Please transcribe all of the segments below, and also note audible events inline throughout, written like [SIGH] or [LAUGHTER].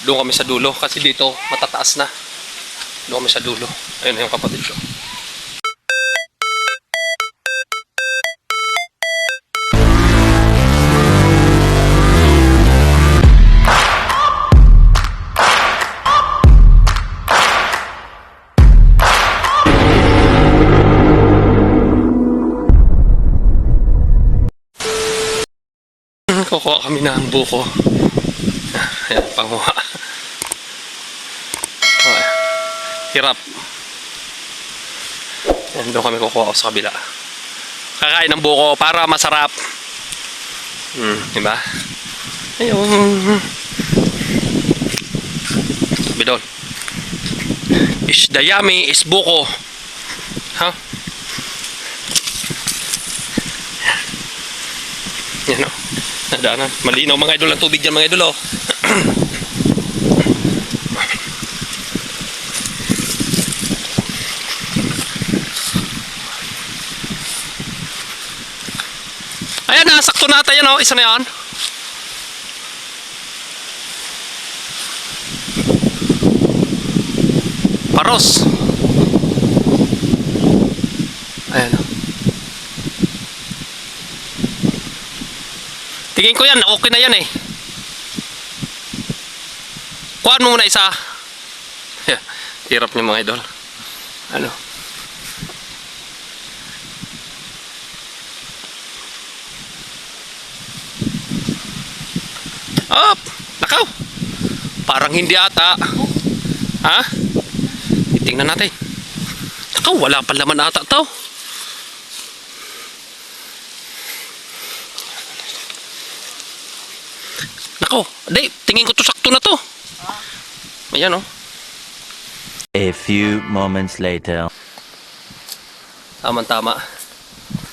Doon kami sa dulo kasi dito matataas na. Doon kami sa dulo. Ayun yung kapatid ko. Kukuha kami ng buko. [LAUGHS] Ayan, panguha. Okay. Hirap. Ayan, doon kami kukuha sa kabila. Kakain ng buko para masarap. Hmm, di ba? Ayun. Sabi doon. Is yummy is buko. Ha? Yan o. Nadaanan. Malinaw mga idol ang tubig dyan mga idol o. [CLEARS THROAT] Ayan na, sakto na ata yan o. Isa na yan. Paros. Ayan Tingin ko yan, okay na yan eh. Kuhaan mo muna isa. Hirap niyo mga idol. Ano? Up! Nakaw! Parang hindi ata. Ha? Tingnan natin. Nakaw, wala pa laman ata to. Nako, di, tingin ko to sakto na to. Ayan oh. A few moments later. Tamang tama.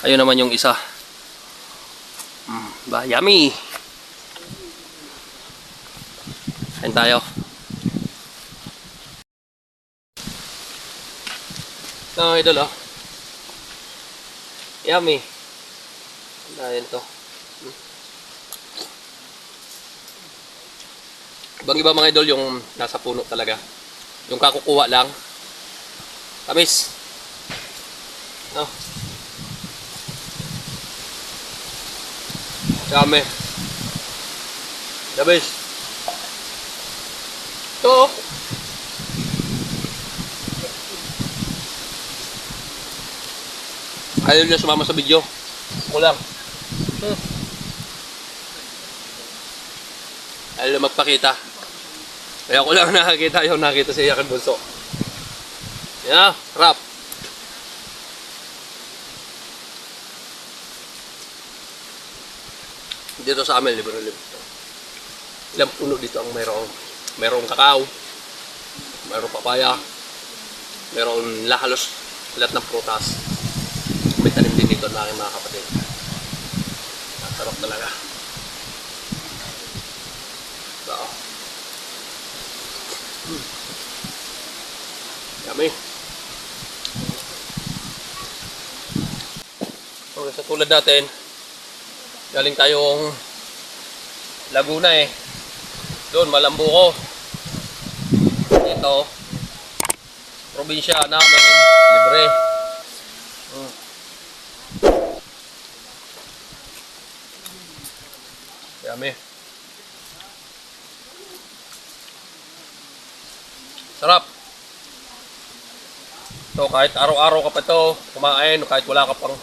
Ayun naman yung isa. Mm, ba, yummy. Kain tayo. No, idol oh. Yummy. Dahil to. Ibang iba mga idol yung nasa puno talaga. Yung kakukuha lang. Tamis. No. Dami. Tamis. Ito. oh. Ayaw niya sumama sa video. Ako lang. Hmm. Ayaw magpakita. Kaya ako lang [LAUGHS] nakakita yung nakita sa iyakan bunso. Yeah, rap. Dito sa amin, libre libre ito. Ilang puno dito ang mayroong. Mayroong kakao, mayroong papaya, mayroong lahalos lahat ng prutas. May tanim din dito ng aking mga kapatid. Ang sarap talaga. So, Yummy. Okay, sa tulad natin, galing tayong Laguna eh. Doon, Malambuco. Ito, probinsya namin, libre. Mm. Yummy. Sarap. So kahit araw-araw ka pa ito kumain, kahit wala ka pang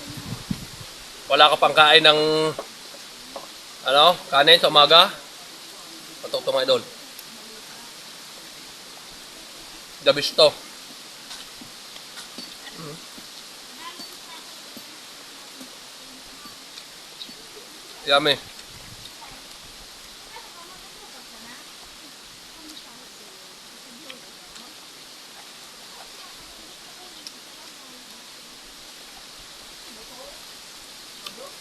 wala ka pang kain ng ano, kanin sa umaga. Patok to mga idol. Gabis to. Mm. Yummy.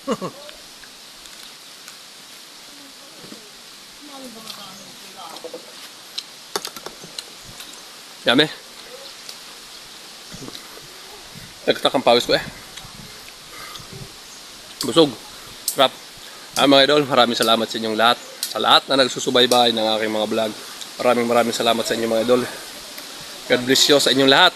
[LAUGHS] Yummy. Nagtak ang pawis ko eh. Busog. Rap. Ah, mga idol, maraming salamat sa inyong lahat. Sa lahat na nagsusubaybay ng aking mga vlog. Maraming maraming salamat sa inyo mga idol. God bless you sa inyong lahat.